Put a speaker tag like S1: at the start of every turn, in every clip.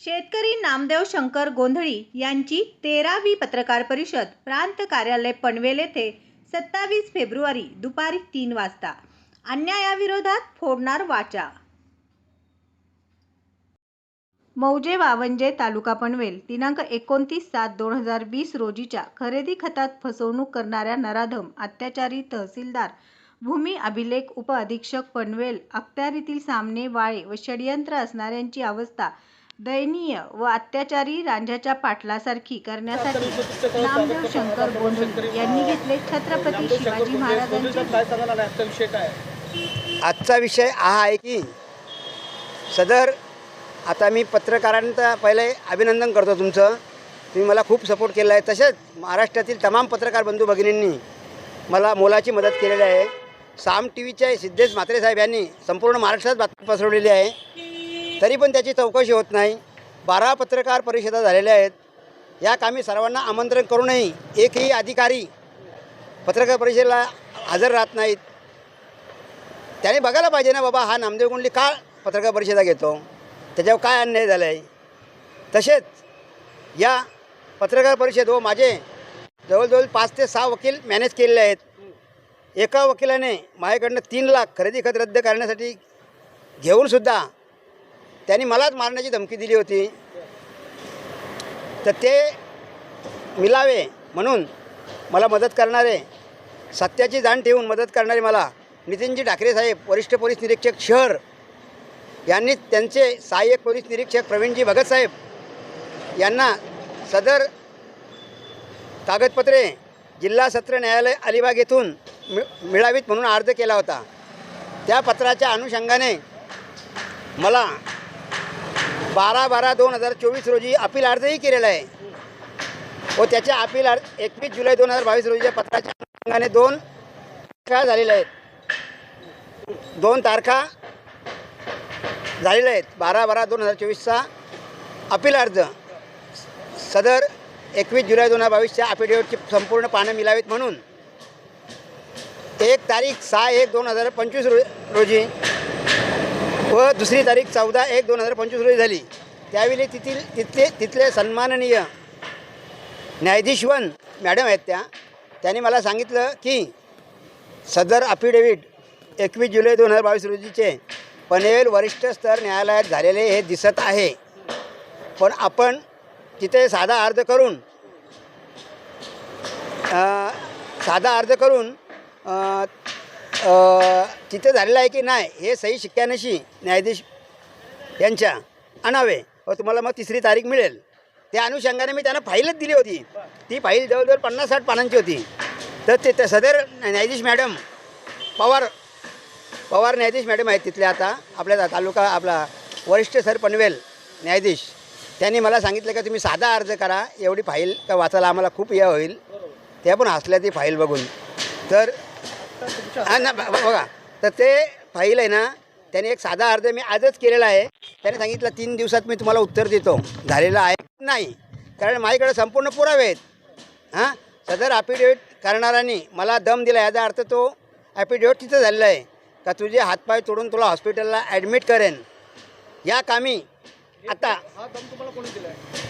S1: शेतकरी नामदेव शंकर गोंधळी यांची तेरावी पत्रकार परिषद प्रांत कार्यालय पनवेल येथे सत्तावीस फेब्रुवारी दुपारी तीन वाजता. अन्यायाविरोधात फोडणार वाचा. मौजे वावंजे तालुका पनवेल दिनांक एकोणतीस सात दोन हजार वीस रोजीच्या खरेदी खतात फसवणूक करणाऱ्या नराधम अत्याचारी तहसीलदार भूमी अभिलेख उपअधीक्षक पनवेल अखत्यारीतील सामने वाळे व षडयंत्र असणाऱ्यांची अवस्था दयनीय व अत्याचारी रांझ्याच्या पाटलासारखी करण्यासाठी नामदेव शंकर गोंधळी यांनी घेतले छत्रपती शिवाजी महाराजांचे
S2: आजचा विषय काय आहे?
S3: आजचा विषय हा आहे की सदर आता मी पत्रकारांचं पहिले अभिनंदन करतो तुमचं. तुम्ही मला खूप सपोर्ट केला आहे. तसेच महाराष्ट्रातील तमाम पत्रकार बंधू भगिनींनी मला मोलाची मदत केलेली आहे. साम टी व्हीचे सिद्धेश म्हात्रे साहेब यांनी संपूर्ण महाराष्ट्रात बातमी पसरवलेली आहे. तरी पण त्याची चौकशी होत नाही. बारा पत्रकार परिषदा झालेल्या आहेत. या कामी सर्वांना आमंत्रण करूनही एकही अधिकारी पत्रकार परिषदेला हजर राहत नाहीत. त्याने बघायला पाहिजे ना बाबा हा नामदेव कुंडली का पत्रकार परिषदा घेतो? त्याच्यावर काय अन्याय झाला आहे तसेच या पत्रकार परिषद व माझे जवळजवळ पाच ते सहा वकील मॅनेज केलेले आहेत. एका वकिलाने माझ्याकडनं तीन लाख खरेदी खत रद्द करण्यासाठी घेऊनसुद्धा त्यांनी मलाच मारण्याची धमकी दिली होती. तर ते मिलावे म्हणून मला मदत करणारे सत्याची जाण ठेवून मदत करणारे मला नितीनजी ठाकरे साहेब वरिष्ठ पोलीस निरीक्षक शहर यांनी त्यांचे सहाय्यक पोलीस निरीक्षक प्रवीणजी भगत साहेब यांना सदर कागदपत्रे जिल्हा सत्र न्यायालय अलिबाग येथून मि मिळावीत म्हणून अर्ज केला होता. त्या पत्राच्या अनुषंगाने मला बारा बारा दोन हजार चोवीस रोजी अपील अर्जही केलेला आहे. व त्याच्या अपील अर्ज एकवीस जुलै दोन हजार बावीस रोजीच्या पत्राच्या अनुषंगाने दोन तारखा झालेल्या आहेत. दोन तारखा झालेल्या आहेत. बारा बारा दोन हजार चोवीसचा अपील अर्ज. सदर एकवीस जुलै दोन हजार बावीसच्या अफिडेव्हिटची संपूर्ण पानं मिलावीत म्हणून एक तारीख सहा एक दोन हजार पंचवीस रो रोजी व दुसरी तारीख चौदा एक दोन हजार पंचवीस रोजी झाली. त्यावेळी तिथील तिथले तिथले सन्माननीय न्यायाधीशवन मॅडम आहेत त्या. त्यांनी मला सांगितलं की सदर अफिडेव्हिट एकवीस जुलै दोन हजार बावीस रोजीचे पनवेल वरिष्ठ स्तर न्यायालयात झालेले हे दिसत आहे. पण आपण तिथे साधा अर्ज करून साधा अर्ज करून तिथे झालेलं आहे की नाही हे सही शिक्क्यानशी न्यायाधीश यांच्या आणावे. व तुम्हाला मग तिसरी तारीख मिळेल. त्या अनुषंगाने मी त्यांना फाईलच दिली होती. ती फाईल जवळजवळ पन्नास साठ पानांची होती. तर ते त्या सदर न्यायाधीश मॅडम पवार पवार न्यायाधीश मॅडम आहेत तिथले आता. आपल्या तालुका आपला वरिष्ठ सर पनवेल न्यायाधीश. त्यांनी मला सांगितलं का तुम्ही साधा अर्ज करा. एवढी फाईल का वाचायला आम्हाला खूप हे होईल. त्या पण हसल्या ती फाईल बघून. तर हा ना ब- ब- बघा. तर ते फाईल आहे ना त्याने एक साधा अर्ज मी आजच केलेला आहे. त्याने सांगितलं तीन दिवसात मी तुम्हाला उत्तर देतो. झालेलं आहे नाही? कारण माझ्याकडे संपूर्ण पुरावे आहेत. हां? सदर ॲफिडेविट करणाऱ्यांनी मला दम दिला. याचा अर्थ तो ॲफिडेविट तिथं झालेला आहे. का तुझे हातपाय तोडून तुला हॉस्पिटलला ॲडमिट करेन. या कामी आता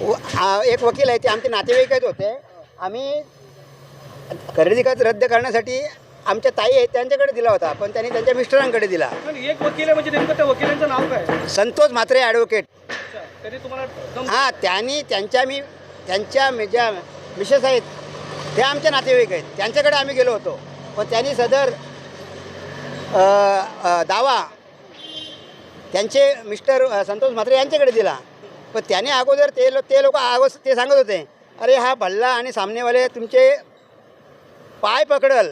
S3: व- आ- एक वकील आहे ते आमचे नातेवाईकच होते. आम्ही खरेदी खत रद्द करण्यासाठी आमच्या ताई आहेत त्यांच्याकडे दिला होता पण त्यांनी त्यांच्या मिस्टरांकडे दिला.
S2: पण एक वकील आहे म्हणजे नेमकं त्या वकिलांचं नाव काय?
S3: संतोष म्हात्रे ॲडव्होकेट
S2: त्यांनी तुम्हाला दम
S3: हां त्यांनी त्यांच्या मी त्यांच्या मी ज्या मिसेस आहेत त्या आमच्या नातेवाईक आहेत. त्यांच्याकडे आम्ही गेलो होतो. पण त्यांनी सदर अ, अ, दावा त्यांचे मिस्टर अ, संतोष म्हात्रे यांच्याकडे दिला. पण त्याने अगोदर ते लो ते लोक अगोदर ते सांगत होते अरे हा भल्ला आणि सामनेवाले तुमचे पाय पकडल.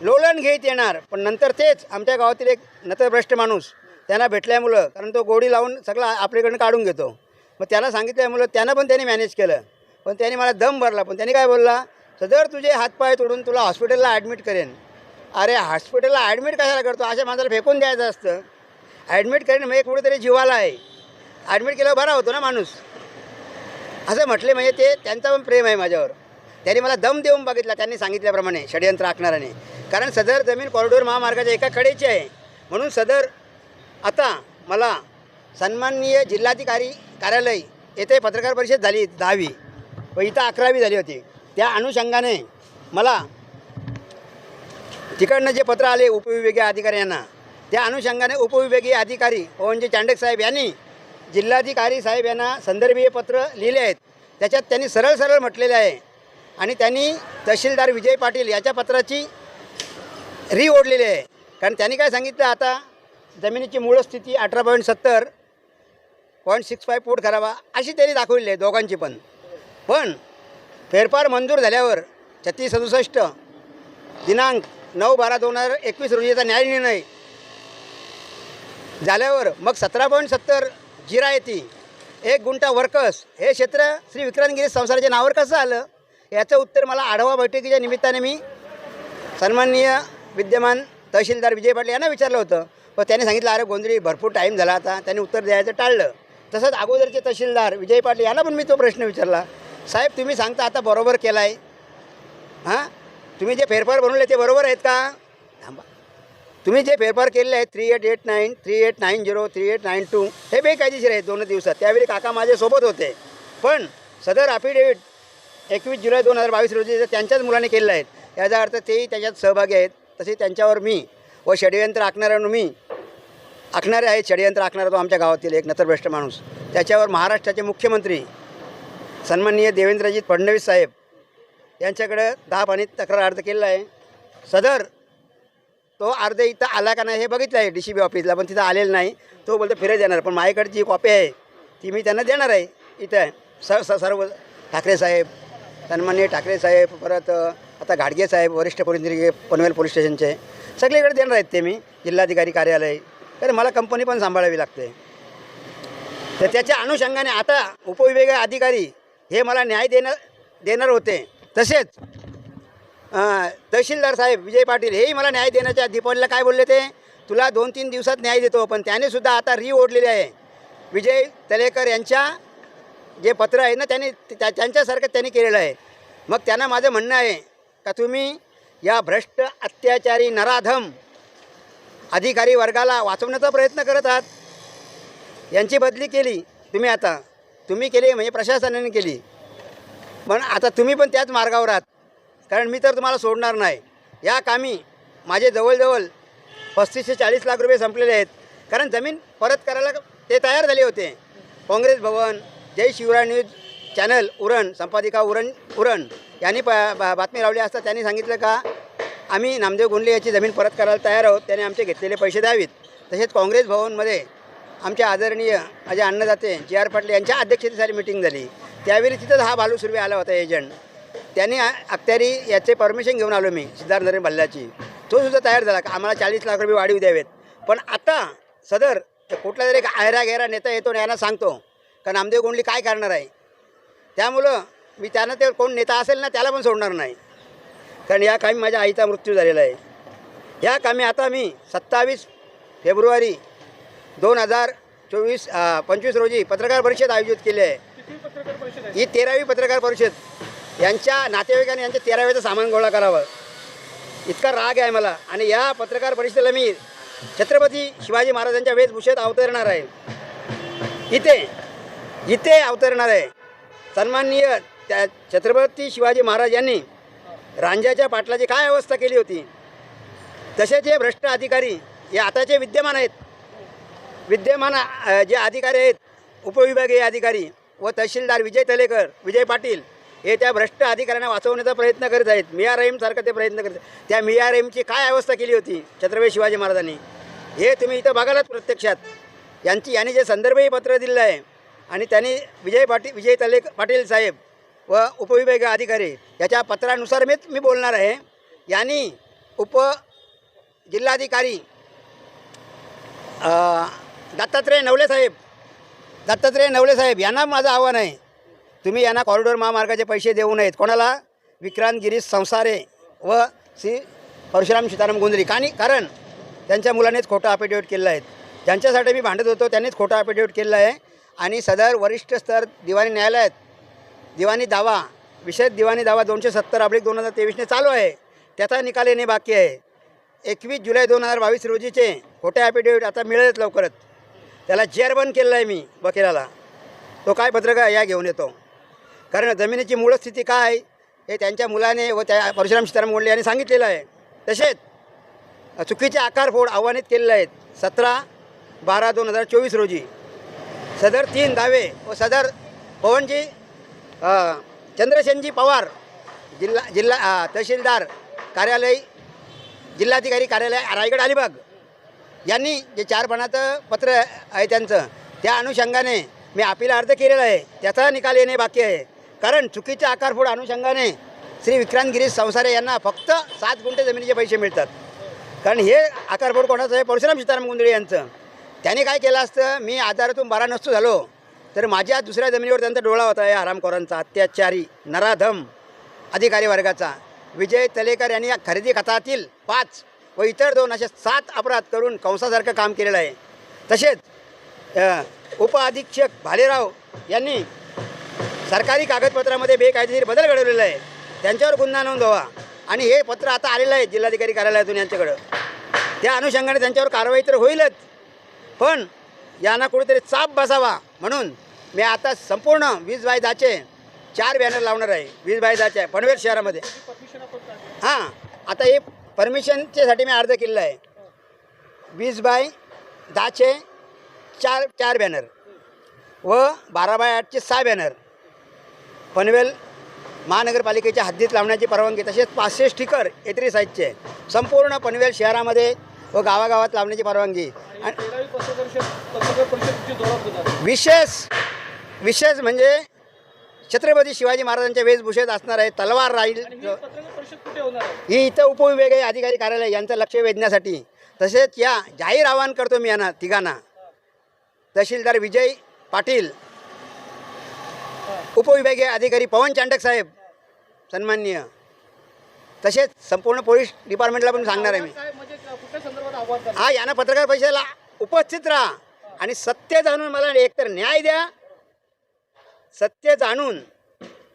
S3: लोलन घेत येणार. पण नंतर तेच आमच्या गावातील एक नतभ्रष्ट माणूस त्यांना भेटल्यामुळं कारण तो गोडी लावून सगळं आपल्याकडनं काढून घेतो. मग त्याला सांगितल्यामुळं त्यानं पण त्यांनी मॅनेज केलं. पण त्यांनी मला दम भरला. पण त्यांनी काय बोलला? सदर तुझे हातपाय तोडून तुला हॉस्पिटलला ॲडमिट करेन. अरे हॉस्पिटलला ॲडमिट कशाला करतो? अशा माणसाला फेकून द्यायचं असतं. ॲडमिट करेन मग कुठेतरी जीवाला आहे. ॲडमिट केल्यावर बरा होतो ना माणूस. असं म्हटले म्हणजे ते त्यांचा पण प्रेम आहे माझ्यावर. त्यांनी मला दम देऊन बघितला त्यांनी सांगितल्याप्रमाणे षडयंत्र आखणाऱ्याने. कारण सदर जमीन कॉरिडॉर महामार्गाच्या एका कडेची आहे. म्हणून सदर आता मला सन्माननीय जिल्हाधिकारी कार्यालय येथे पत्रकार परिषद झाली दहावी व इथं अकरावी झाली होती. त्या अनुषंगाने मला तिकडनं जे पत्र आले उपविभागीय अधिकारी यांना त्या अनुषंगाने उपविभागीय अधिकारी ओवनजी चांडक साहेब यांनी जिल्हाधिकारी साहेब यांना संदर्भीय पत्र लिहिले आहेत. त्याच्यात त्यांनी सरळ सरळ म्हटलेले आहे. आणि त्यांनी तहसीलदार विजय पाटील याच्या पत्राची री ओढलेली आहे. कारण त्यांनी काय सांगितलं आता? जमिनीची मूळ स्थिती अठरा पॉईंट सत्तर पॉईंट सिक्स फाय फूट करावा अशी त्यांनी दाखवलेली आहे दोघांची पण. पण फेरफार मंजूर झाल्यावर छत्तीस सदुसष्ट दिनांक नऊ बारा दोन हजार एकवीस रोजीचा न्याय निर्णय झाल्यावर मग सतरा पॉईंट सत्तर जिरा येते एक गुंटा वर्कस हे क्षेत्र श्री विक्रांतगिरी संसाराच्या नावावर कसं आलं? याचं उत्तर मला आढावा बैठकीच्या निमित्ताने मी सन्माननीय विद्यमान तहसीलदार विजय पाटील यांना विचारलं होतं. व त्यांनी सांगितलं अरे गोंधळी भरपूर टाईम झाला आता. त्यांनी उत्तर द्यायचं टाळलं. तसंच अगोदरचे तहसीलदार विजय पाटील यांना पण मी तो प्रश्न विचारला. साहेब तुम्ही सांगता आता बरोबर केला आहे हां? तुम्ही जे फेरफार बनवले ते बरोबर आहेत का? थांबा. तुम्ही जे फेरफार केलेले आहेत three eight eight nine three eight nine zero three eight nine two हे बेकायदेशीर आहेत दोन दिवसात. त्यावेळी काका माझ्यासोबत होते. पण सदर अफिडेविट एकवीस जुलै दोन हजार बावीस रोजी त्यांच्याच मुलाने केलेलं आहे याचा अर्थ तेही त्याच्यात सहभागी आहेत. तसे त्यांच्यावर मी व षडयंत्र आखणाऱ्यांवर मी आखणारे आहेत षडयंत्र आखणारा तो आमच्या गावातील एक नतरभ्रष्ट माणूस. त्याच्यावर महाराष्ट्राचे मुख्यमंत्री सन्माननीय देवेंद्रजीत फडणवीस साहेब यांच्याकडं दहा पाणी तक्रार अर्ज केलेला आहे. सदर तो अर्ज इथं आला का नाही हे बघितलं आहे डी सी बी ऑफिसला पण तिथं आलेलं नाही. तो बोलतो फिरत येणार पण माझ्याकडे जी कॉपी आहे ती मी त्यांना देणार आहे. इथं स सर्व ठाकरे साहेब सन्माननीय ठाकरे साहेब परत आता घाडगे साहेब वरिष्ठ पोलीस निरीक्षक पनवेल पोलीस स्टेशनचे सगळीकडे देणार आहेत ते मी जिल्हाधिकारी कार्यालय. तर मला कंपनी पण सांभाळावी लागते. तर त्याच्या अनुषंगाने आता उपविभागीय अधिकारी हे मला न्याय देणार देणार होते. तसेच तहसीलदार साहेब विजय पाटील हेही मला न्याय देण्याच्या दीपावलीला काय बोलले ते? तुला दोन तीन दिवसात न्याय देतो पण त्याने सुद्धा आता री ओढलेली आहे. विजय तलेकर यांच्या जे पत्र आहे ना त्यांनी त्या त्यांच्यासारखं त्यांनी केलेलं आहे. मग त्यांना माझं म्हणणं आहे का तुम्ही या भ्रष्ट अत्याचारी नराधम अधिकारी वर्गाला वाचवण्याचा प्रयत्न करत आहात? यांची बदली केली तुम्ही आता. तुम्ही केली म्हणजे प्रशासनाने केली. पण आता तुम्ही पण त्याच मार्गावर आहात. कारण मी तर तुम्हाला सोडणार नाही. या कामी माझे जवळजवळ पस्तीस ते चाळीस लाख रुपये संपलेले आहेत. कारण जमीन परत करायला ते तयार झाले होते. काँग्रेस भवन जय शिवराय न्यूज चॅनल उरण संपादिका उरण उरण. यांनी प बा- बातमी लावली असता त्यांनी सांगितलं का आम्ही नामदेव गुंडले याची जमीन परत करायला तयार आहोत त्याने आमचे घेतलेले पैसे द्यावेत. तसेच काँग्रेस भवनमध्ये आमच्या आदरणीय अजय अन्नदाते जे आर पाटील यांच्या अध्यक्षतेसाठी मिटिंग झाली. त्यावेळी तिथंच हा भालू सुर्वे आला होता एजंट. त्यांनी अख्त्यारी याचे परमिशन घेऊन आलो मी सिद्धार्थ नरेन भल्ल्याची तो सुद्धा तयार झाला का आम्हाला चाळीस लाख रुपये वाढीव द्यावेत. पण आता सदर कुठला तरी एक आयरा गैरा नेता येतो आणि यांना सांगतो का नामदेव गोंडली काय करणार आहे? त्यामुळं मी त्यांना ते कोण नेता असेल ना त्याला पण सोडणार नाही. कारण या कामी माझ्या आईचा मृत्यू झालेला आहे. या कामी आता मी सत्तावीस फेब्रुवारी दोन हजार चोवीस पंचवीस रोजी पत्रकार परिषद आयोजित केली आहे.
S2: आहे
S3: ही तेरावी पत्रकार परिषद. यांच्या नातेवाईकांनी यांच्या तेराव्याचं सामान गोळा करावं. इतका राग आहे मला. आणि या पत्रकार परिषदेला मी छत्रपती शिवाजी महाराजांच्या वेशभूषेत अवतरणार आहे. इथे इथे अवतरणार आहे. सन्माननीय त्या छत्रपती शिवाजी महाराज यांनी रांजाच्या पाटलाची काय अवस्था केली होती? तसेच हे भ्रष्ट अधिकारी हे आताचे विद्यमान आहेत विद्यमान जे अधिकारी आहेत उपविभागीय अधिकारी व तहसीलदार विजय तलेकर विजय पाटील हे त्या भ्रष्ट अधिकाऱ्यांना वाचवण्याचा प्रयत्न करत आहेत. मिया रहीमसारखं ते प्रयत्न करत आहेत. त्या मिया रहीमची काय अवस्था केली होती? छत्रपती शिवाजी महाराजांनी. हे तुम्ही इथं बघालात प्रत्यक्षात. यांची यांनी जे संदर्भही पत्र दिलेलं आहे आणि त्यांनी विजय पाटील विजय तले पाटील साहेब व उपविभागीय अधिकारी याच्या पत्रानुसार मीच मी बोलणार आहे. यांनी उप जिल्हाधिकारी दत्तात्रय नवले साहेब दत्तात्रय नवले साहेब यांना माझं आव्हान आहे. तुम्ही यांना कॉरिडॉर महामार्गाचे पैसे देऊ नयेत. कोणाला? विक्रांत गिरीश संसारे व श्री परशुराम सीताराम गोंधळी कानी कारण त्यांच्या मुलानेच खोटं अपिडेविट केलेलं आहे. ज्यांच्यासाठी मी भांडत होतो त्यांनीच खोटं अपिडेविट केलेलं आहे. आणि सदर वरिष्ठ स्तर दिवाणी न्यायालयात दिवाणी दावा विशेष दिवाणी दावा दोनशे सत्तर अब्लिक दोन हजार तेवीसने चालू आहे. त्याचा निकाल येणे बाकी आहे. एकवीस जुलै दोन हजार बावीस रोजीचे खोटे ॲफिडेविट आता मिळेलच लवकरच. त्याला जेरबंद केलेलं आहे मी वकिलाला. तो काय पत्रकार या घेऊन येतो. कारण जमिनीची मूळ स्थिती काय आहे हे त्यांच्या मुलाने व त्या परशुराम सीताराम गोंडले यांनी सांगितलेलं आहे. तसेच चुकीचे आकारफोड आव्हानित केलेले आहेत. सतरा बारा दोन हजार चोवीस रोजी. सदर तीन दावे व सदर पवनजी चंद्रसेनजी पवार जिल्हा जिल्हा तहसीलदार कार्यालय जिल्हाधिकारी कार्यालय रायगड अलिबाग. यांनी जे चार पानाचं पत्र आहे त्यांचं त्या अनुषंगाने मी अपील अर्ज केलेला आहे. त्याचा निकाल येणे बाकी आहे. कारण चुकीच्या आकारफोड अनुषंगाने श्री विक्रांत गिरीश संसारे यांना फक्त सात गुंठे जमिनीचे पैसे मिळतात. कारण हे आकारफोड कोणाचं आहे? परशुराम सीताराम गुंदळे यांचं. त्यांनी काय केलं असतं? मी आजारातून बारा नसतो झालो. तर माझ्या दुसऱ्या जमिनीवर त्यांचा डोळा होता या हरामखोरांचा अत्याचारी नराधम अधिकारी वर्गाचा. विजय तलेकर यांनी या खरेदी खतातील पाच व इतर दोन असे सात अपराध करून कंसासारखं काम केलेलं आहे. तसेच उपअधीक्षक भालेराव यांनी सरकारी कागदपत्रामध्ये बेकायदेशीर बदल घडवलेला आहे. त्यांच्यावर गुन्हा नोंदवा आणि हे पत्र आता आलेलं आहे जिल्हाधिकारी कार्यालयातून यांच्याकडं. त्या अनुषंगाने त्यांच्यावर कारवाई तर होईलच. पण यांना कुठेतरी चाप बसावा. म्हणून मी आता संपूर्ण वीज वायदाचे चार बॅनर लावणार आहे. वीज बाय दाचे पनवेल शहरामध्ये. हां आता हे परमिशनच्यासाठी मी अर्ज केलेला आहे. वीज बाय दहाचे चार चार बॅनर व बारा बाय आठचे सहा बॅनर पनवेल महानगरपालिकेच्या हद्दीत लावण्याची परवानगी तसेच पाचशे स्टिकर एत्री साईजचे. संपूर्ण पनवेल शहरामध्ये व गावागावात लावण्याची परवानगी. विशेष विशेष म्हणजे छत्रपती शिवाजी महाराजांच्या वेशभूषेत असणार आहे तलवार राहील.
S2: ही
S3: ही इथं उपविभागीय अधिकारी कार्यालय यांचं लक्ष वेधण्यासाठी. तसेच या जाहीर आवाहन करतो मी यांना तिघांना. तहसीलदार विजय पाटील उपविभागीय अधिकारी पवन चांडक साहेब सन्माननीय. तसेच संपूर्ण पोलीस डिपार्टमेंटला पण सांगणार आहे मी
S2: काय म्हणजे कुठल्या संदर्भात आव्हान करणार
S3: हा यानं पत्रकार परिषदेला उपस्थित राहा. आणि सत्य जाणून मला एकतर न्याय द्या. सत्य जाणून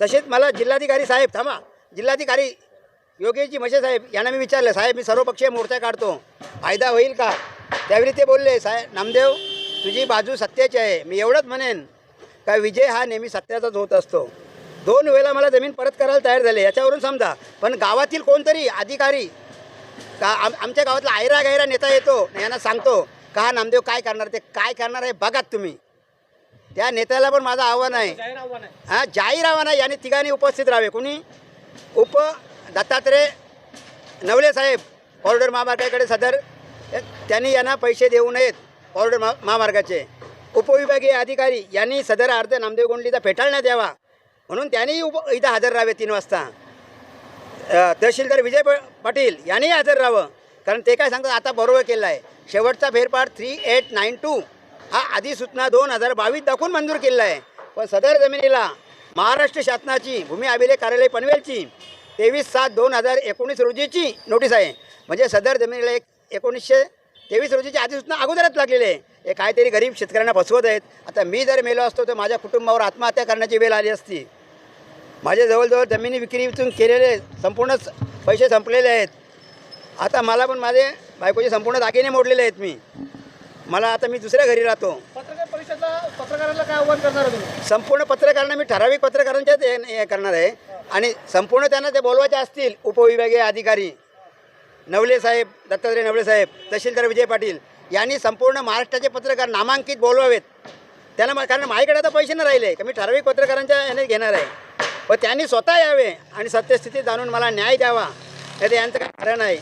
S3: तसेच मला जिल्हाधिकारी साहेब थांबा. जिल्हाधिकारी योगेशजी मशे साहेब यांना मी विचारलं साहेब मी सर्वपक्षीय मोर्चा काढतो. फायदा होईल का? त्यावेळी ते बोलले साहेब नामदेव तुझी बाजू सत्याची आहे. मी एवढंच म्हणेन का विजय हा नेहमी सत्याचाच होत असतो. दोन वेळेला मला जमीन परत करायला तयार झाले याच्यावरून समजा. पण गावातील कोणतरी अधिकारी का? आम आमच्या गावातला आयरा गायरा नेता येतो यांना सांगतो का हा नामदेव काय करणार ते? काय करणार आहे? बघात तुम्ही. त्या नेत्याला पण माझं आव्हान आहे. हा जाहीर आव्हान आहे. याने तिघांनी उपस्थित राहावे. कोणी? उप दत्तात्रय नवले साहेब ऑर्डर महामार्गाकडे सदर. त्यांनी यांना पैसे देऊ नयेत ऑर्डर महा महामार्गाचे. उपविभागीय अधिकारी यांनी सदर अर्ज नामदेव गोंडलीचा फेटाळण्यात यावा. म्हणून त्यांनी उप इथं हजर राहावे तीन वाजता. तहसीलदार विजय प- पाटील यांनी हजर राहावं. कारण ते काय सांगतात आता बरोबर केलं आहे. शेवटचा फेरफार थ्री एट नाईन टू हा अधिसूचना दोन हजार बावीस दाखवून मंजूर केलेला आहे. पण सदर जमिनीला महाराष्ट्र शासनाची भूमी अभिलेख कार्यालय पनवेलची तेवीस सात दोन हजार एकोणीस रोजीची नोटीस आहे. म्हणजे सदर जमिनीला एक एकोणीसशे तेवीस रोजीची अधिसूचना अगोदरच लागलेली आहे. हे काहीतरी गरीब शेतकऱ्यांना फसवत आहेत. आता मी जर मेलो असतो तर माझ्या कुटुंबावर आत्महत्या करण्याची वेळ आली असती. माझे जवळजवळ जमिनी विक्रीतून केलेले संपूर्ण पैसे संपलेले आहेत. आता मला पण माझे बायकोचे संपूर्ण दागिने मोडलेले आहेत मी. मला आता मी दुसऱ्या घरी राहतो.
S2: पत्रकार परिषदला पत्रकारांना काय आव्हान करणार आहे तुम्ही?
S3: संपूर्ण पत्रकारांना मी ठराविक पत्रकारांच्याच हे करणार आहे. आणि संपूर्ण त्यांना ते बोलवायचे असतील उपविभागीय अधिकारी नवले साहेब दत्तात्रय नवले साहेब तहसीलदार विजय पाटील यांनी संपूर्ण महाराष्ट्राचे पत्रकार नामांकित बोलवावेत. त्यांना कारण माझ्याकडे आता पैसे नाही राहिले का मी ठराविक पत्रकारांच्या याने घेणार आहे. व त्यांनी स्वतः यावे आणि सत्यस्थिती जाणून मला न्याय द्यावा. हे यांचं काय कारण आहे